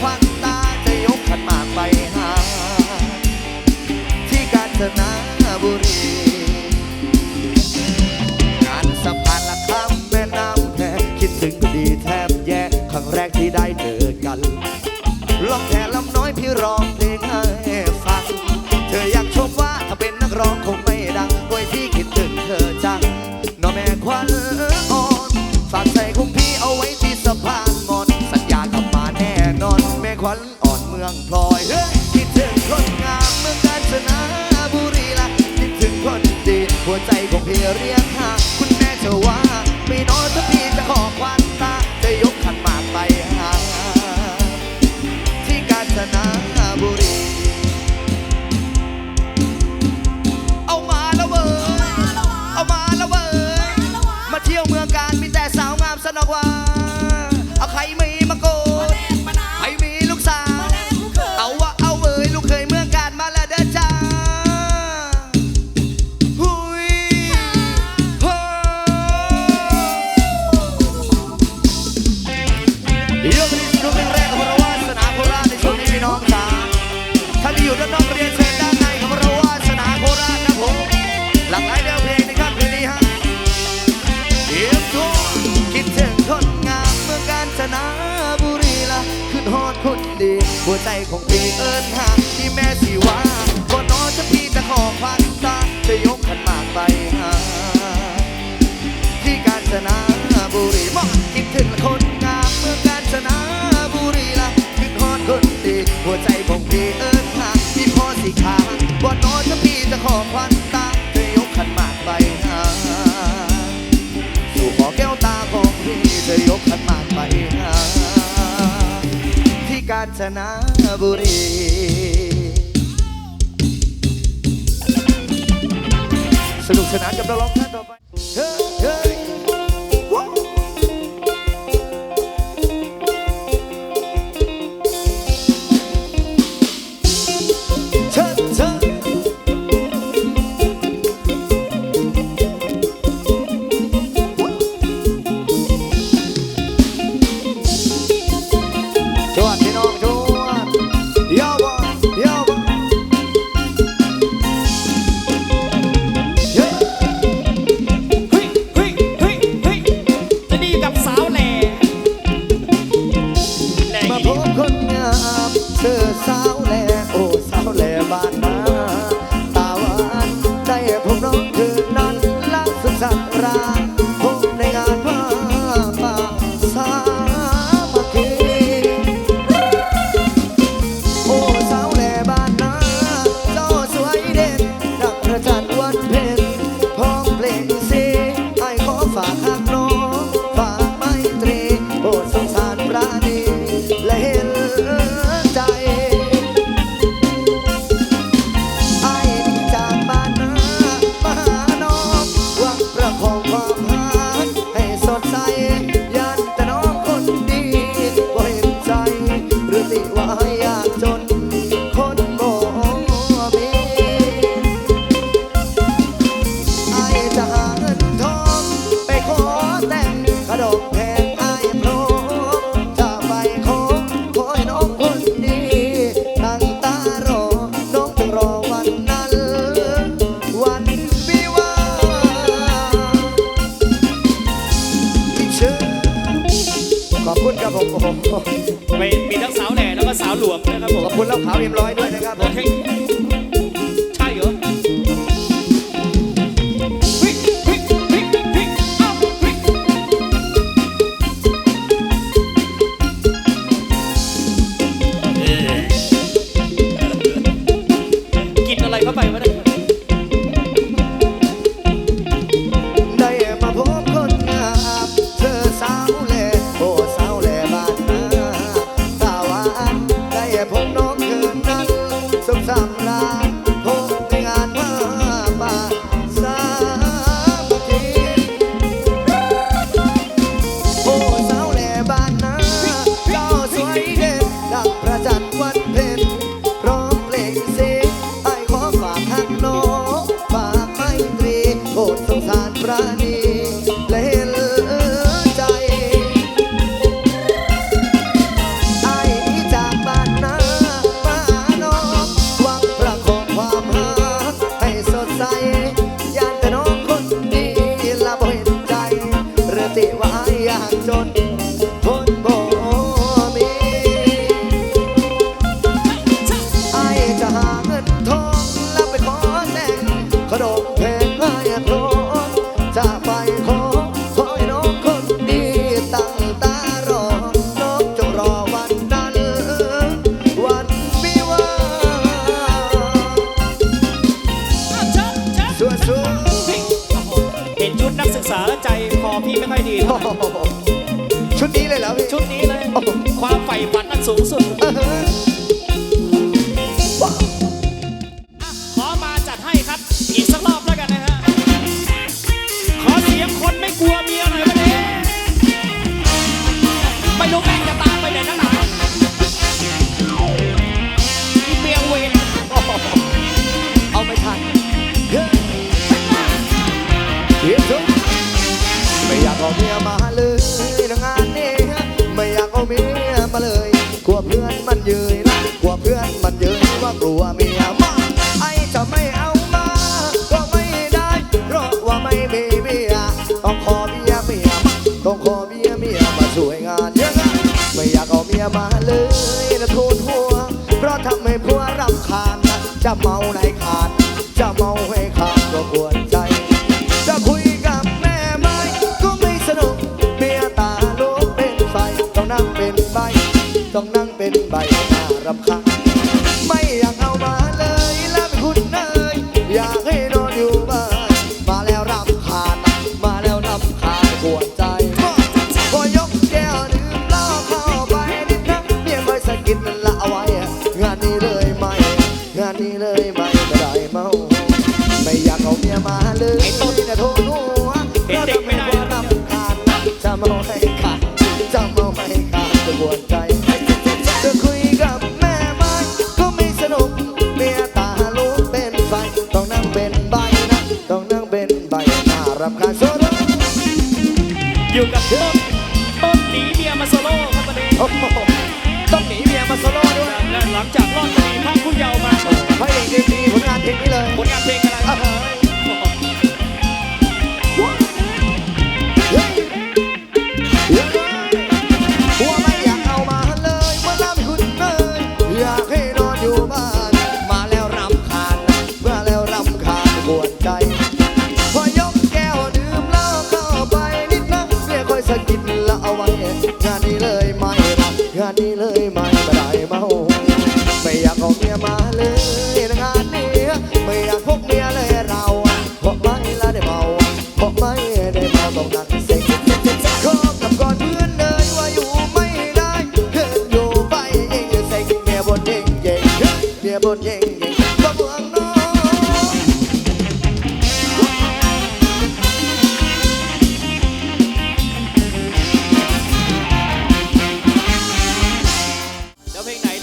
ควันตาจะยกขันหมากไปหา ที่กาญจนบุรี งานสะพานละข้ามแม่น้ำแพคิดถึงก็ดีแทบแย่ครั้งแรกที่ได้เจอกันลองแค่ลำน้อยพี่ร้องเพลงให้ฟัง เธออยากชมว่าถ้าเป็นนักร้องคง อ่อนเมืองพลอยเฮ้ยคิดถึงคนงามเมืองกาญจนบุรีละคิดถึงคนดีหัวใจของพี่เรียกหาคุณแม่จะว่า อยู่ด้านนอกเรียนเชิญด้านในของเราวาสนาโคราชนะผมหลากหลายแนวเพลงในค่ำคืนนี้ฮะเอียมตัวคิดถึงคนงามเมืองกาญจนบุรีละขึ้นฮอดคนดีหัวใจของพี่เอิญหาที่แม่สิว่าก่อนนอนจะพี่จะขอควันตาจะยกขันหมากไปหาที่กาญจนบุรีบอกคิดถึงคนงามเมืองกาญจนบุรีละขึ้นฮอดคนดีหัวใจของพี่เอิญ ขอควันตาจะยกขันหมากไปหาสู่ขอแก้วตาของพี่จะยกขันหมากไปหาที่กาญจนบุรีสนุกสนานกับเราร้องท่านต่อไป คุณครับผมโอ้โหไปมีทั้งสาวแหล่แล้วก็สาวหลวมนะครับผมขอบคุณเหล้าขาวเอ็มร้อยด้วยนะครับผม ว่ารำคาญนะจะเมาในขาด วนใจะคุยกับแม่ไม้ก็ไม่สนุก เมียตาลุกเป็นไฟ ต้องนั่งเป็นใบนะ ต้องนั่งเป็นใบหน้ารำคาญโซโลอยู่กับเธอต้นหนีเมียมาโซโล่ครันนี้ต้องหนีเมียมาโซโลด้วยหลังจากรอดคดีภาคผู้เยาว์มาให้เด็กดีผลงานเพลงนี้เลยผลงานเพลงอะไร boy die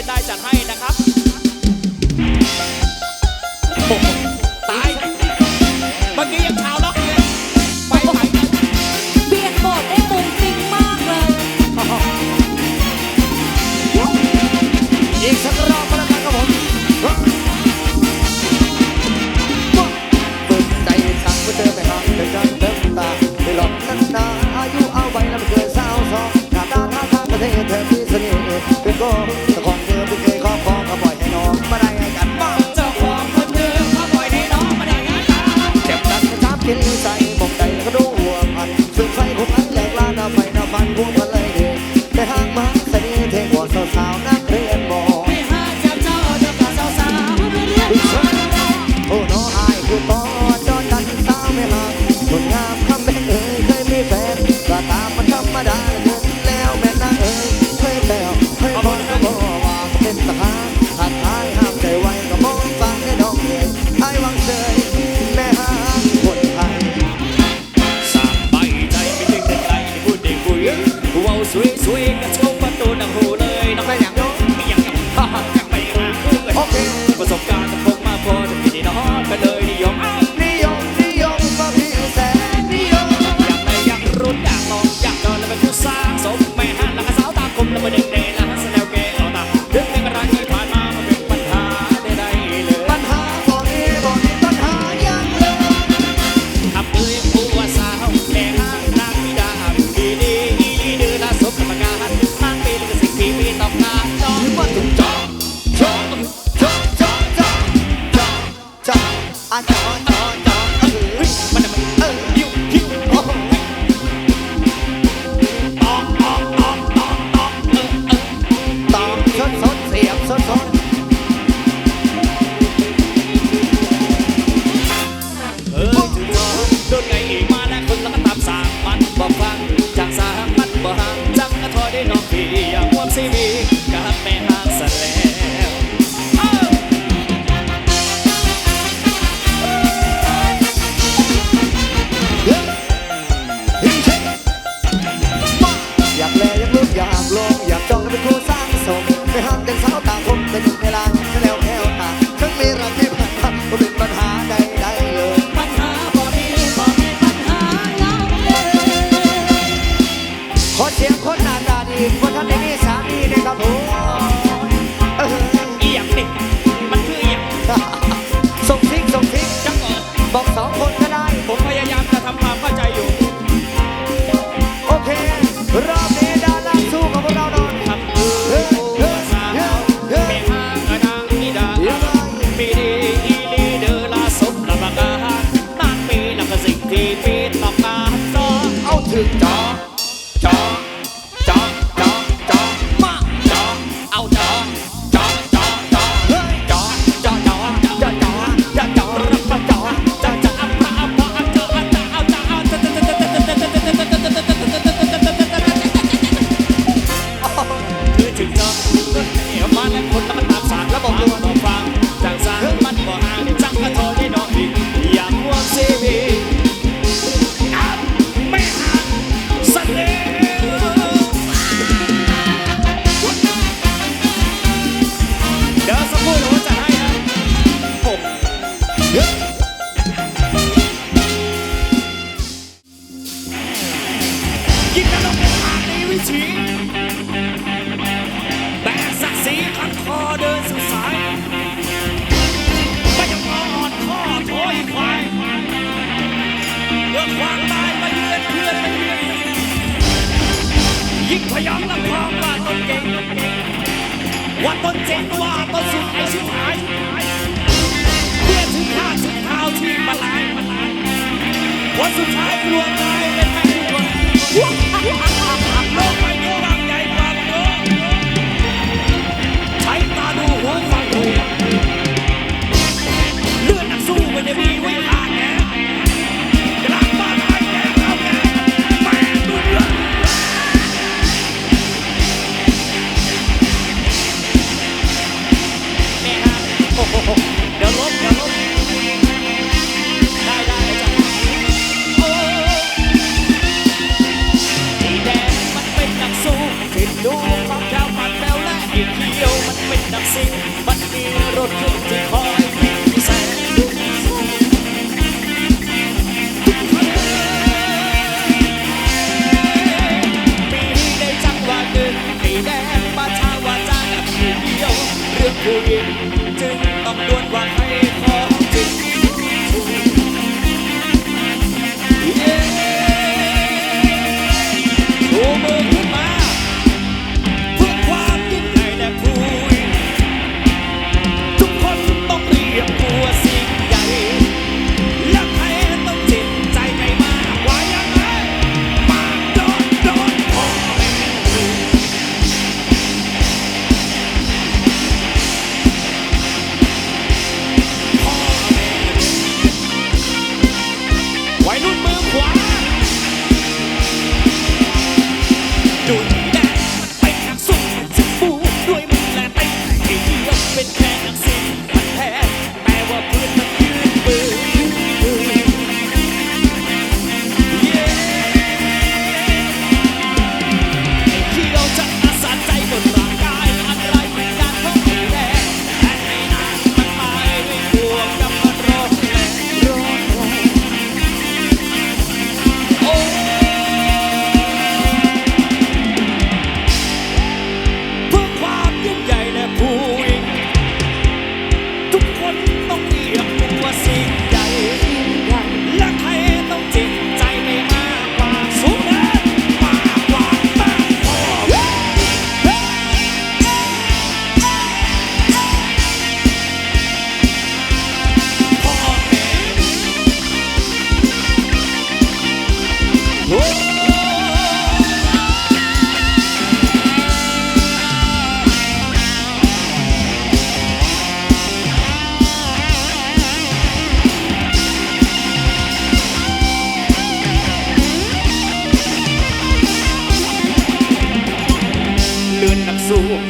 เพชได้จัดให้นะครับ คนไม่ได้นอนกันเลย เจ๋งว่าต้นสุดไอชิบหายเพื่อถึงข้าถึงเท้าที่มาลายมาลายวันสุดท้ายกลัวตายเป็นแม่ดวนโลกใบนี้ร่างใหญ่กว่าโลกใช้ตาดูหูฟังดูเลือดนักสู้ไม่ได้มี forget. isso